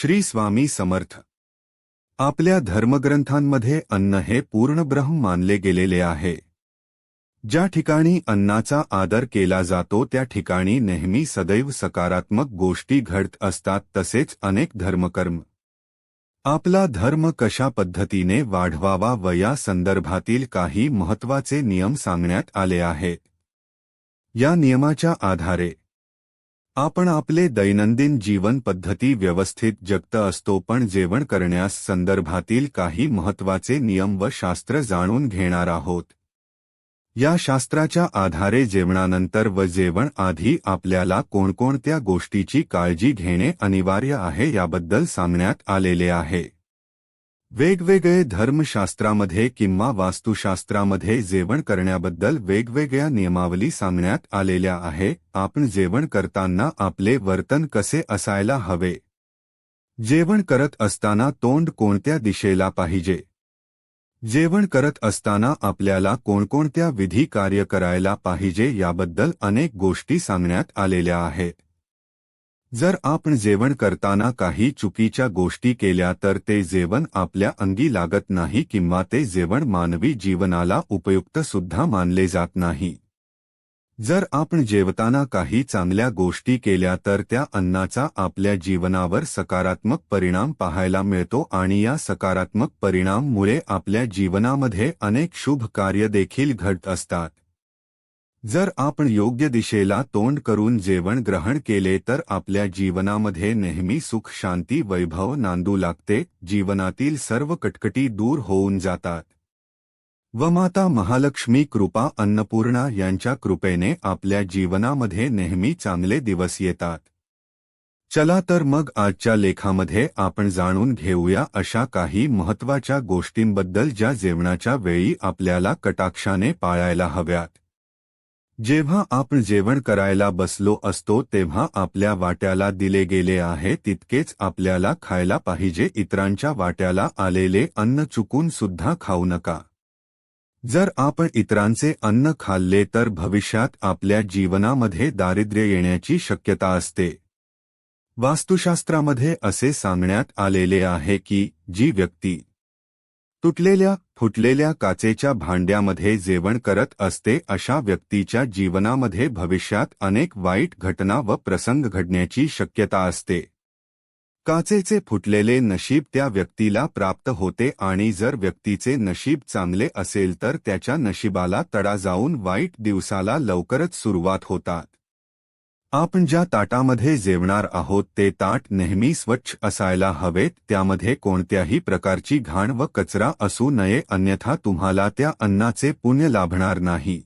श्री स्वामी समर्थ. आपल्या धर्मग्रंथांमध्ये अन्न हे पूर्ण ब्रह्म मानले गेलेले आहे. ज्या ठिकाणी अन्नाचा आदर केला जातो त्या ठिकाणी नेहमी सदैव सकारात्मक गोष्टी घडत असतात तसेच अनेक धर्मकर्म. आपला धर्म कशा पद्धतीने वाढवावा व या संदर्भातील काही महत्त्वाचे नियम सांगण्यात आले आहेत. या नियमाच्या आधारे आपण आपले दैनंदिन जीवन पद्धती व्यवस्थित जगत असतो पण जेवण करण्यास संदर्भातील काही महत्त्वाचे नियम व शास्त्र जाणून घेणार आहोत. या शास्त्राच्या आधारे जेवणानंतर व जेवण आधी आपल्याला कोणकोणत्या गोष्टीची काळजी घेणे अनिवार्य आहे याबद्दल सांगण्यात आलेले आहे. वेगवेगळे धर्मशास्त्रामध्ये किंवा वास्तुशास्त्रामध्ये जेवण करण्याबद्दल वेगवेगळ्या नियमावली सांगण्यात आलेल्या आहे. आपण जेवण करताना आपले वर्तन कसे असायला हवे? जेवण करत असताना तोंड कोणत्या दिशेला पाहिजे? जेवण करत असताना आपल्याला कोणकोणत्या विधी कार्य करायला पाहिजे याबद्दल अनेक गोष्टी सांगण्यात आलेल्या आहेत जर आपण जेवण करताना काही चुकीच्या गोष्टी केल्या तर ते जेवण आपल्या अंगी लागत नाही किंवा ते जेवण मानवी जीवनाला उपयुक्त सुद्धा मानले जात नाही. जर आपण जेवताना काही चांगल्या गोष्टी केल्या तर त्या अन्नाचा आपल्या जीवनावर सकारात्मक परिणाम पाहायला मिळतो आणि या सकारात्मक परिणाममुळे आपल्या जीवनामध्ये अनेक शुभ कार्य देखील घडत असतात. जर आपण योग्य दिशेला तोंड करून जेवण ग्रहण केले तर आपल्या जीवनामध्ये नेहमी सुख शांती वैभव नांदू लागते. जीवनातील सर्व कटकटी दूर होऊन जातात. व माता महालक्ष्मी कृपा अन्नपूर्णा यांच्या कृपेने आपल्या जीवनामध्ये नेहमी चांगले दिवस येतात. चला तर मग आजच्या लेखामध्ये आपण जाणून घेऊया अशा काही महत्त्वाच्या गोष्टींबद्दल ज्या जेवणाच्या वेळी आपल्याला कटाक्षाने पाळायला हव्यात. जेव्हा आपण जेवण करायला बसलो असतो तेव्हा आपल्या वाट्याला दिले गेले आहे तितकेच आपल्याला खायला पाहिजे. इतरांच्या वाट्याला आलेले अन्न चुकून सुद्धा खाऊ नका. जर आपण इतरांचे अन्न खाल्ले तर भविष्यात आपल्या जीवनामध्ये दारिद्र्य येण्याची शक्यता असते. वास्तुशास्त्रामध्ये असे सांगण्यात आलेले आहे की जी व्यक्ती तुटलेल्या फुटलेल्या काचेच्या भांड्यामध्ये जेवण करत असते अशा व्यक्तीच्या जीवनामध्ये भविष्यात अनेक वाईट घटना व प्रसंग घडण्याची शक्यता असते. काचेचे फुटलेले नशीब त्या व्यक्तीला प्राप्त होते आणि जर व्यक्तीचे नशीब चांगले असेल तर त्याच्या नशिबाला तडा जाऊन वाईट दिवसाला लवकरच सुरुवात होतात. आपण ज्या ताटामध्ये जेवणार आहोत ते ताट नेहमी स्वच्छ असायला हवेत त्यामध्ये कोणत्याही प्रकारची घाण व कचरा असू नये अन्यथा तुम्हाला त्या अन्नाचे पुण्य लाभणार नाही.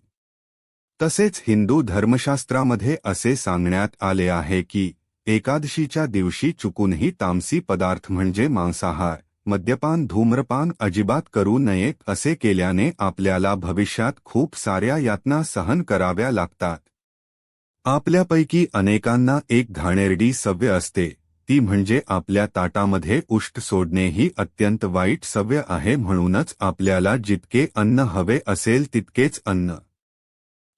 तसेच हिंदू धर्मशास्त्रामध्ये असे सांगण्यात आले आहे की एकादशीच्या दिवशी चुकूनही तामसी पदार्थ म्हणजे मांसाहार मद्यपान धूम्रपान अजिबात करू नयेत असे केल्याने आपल्याला भविष्यात खूप साऱ्या यातना सहन कराव्या लागतात. आपल्यापैकी अनेकांना एक घाणेरडी सव्य असते ती म्हणजे आपल्या ताटामध्ये उष्ट सोडणे ही अत्यंत वाईट सव्य आहे म्हणूनच आपल्याला जितके अन्न हवे असेल तितकेच अन्न.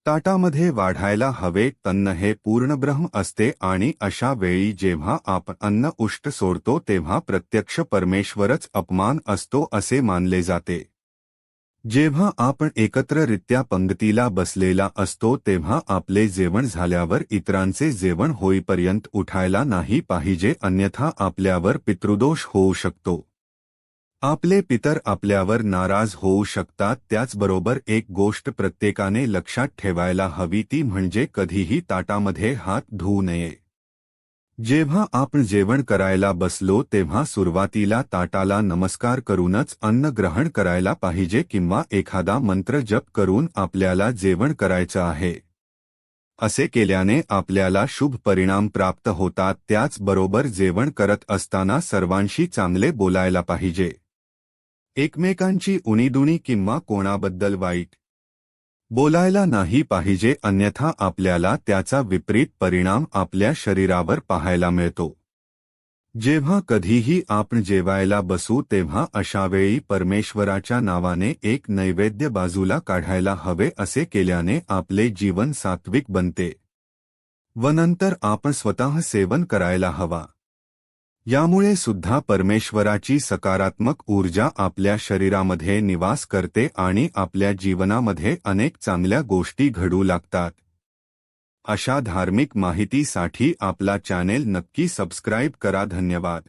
ताटामध्ये वाढायला हवे तन्न हे पूर्णब्रह्म असते आणि अशा वेळी जेव्हा आपण अन्न उष्ट सोडतो तेव्हा प्रत्यक्ष परमेश्वरच अपमान असतो असे मानले जाते. जेव्हा आपण एकत्ररित्या पंगतीला बसलेला असतो तेव्हा आपले जेवण झाल्यावर इतरांचे जेवण होईपर्यंत उठायला नाही पाहिजे अन्यथा आपल्यावर पितृदोष होऊ शकतो. आपले पितर आपल्यावर नाराज होऊ शकतात त्याचबरोबर एक गोष्ट प्रत्येकाने लक्षात ठेवायला हवी ती म्हणजे कधीही ताटामध्ये हात धुवू नये. जेव्हा आपण जेवण करायला बसलो तेव्हा सुरुवातीला ताटाला नमस्कार करूनच अन्न ग्रहण करायला पाहिजे किंवा एखादा मंत्र जप करून आपल्याला जेवण करायचं आहे. असे केल्याने आपल्याला शुभ परिणाम प्राप्त होतात त्याचबरोबर जेवण करत असताना सर्वांशी चांगले बोलायला पाहिजे. एकमेकांची उणीदुणी किंवा कोणाबद्दल वाईट बोलायला नाही पाहिजे अन्यथा आपल्याला त्याचा विपरीत परिणाम आपल्या शरीरावर पाहायला मिळतो. जेव्हा कधीही आपण जेवायला बसू तेव्हा अशावेळी परमेश्वराच्या नावाने एक नैवेद्य बाजूला काढायला हवे असे केल्याने आपले जीवन सात्विक बनते. व नंतर आपण स्वतः सेवन करायला हवा. यामुळे सुद्धा परमेश्वराची सकारात्मक ऊर्जा आपल्या शरीरामध्ये निवास करते आणि आपल्या जीवनामध्ये अनेक चांगल्या गोष्टी घडू लागतात. अशा धार्मिक माहितीसाठी आपला चॅनेल नक्की सबस्क्राईब करा. धन्यवाद.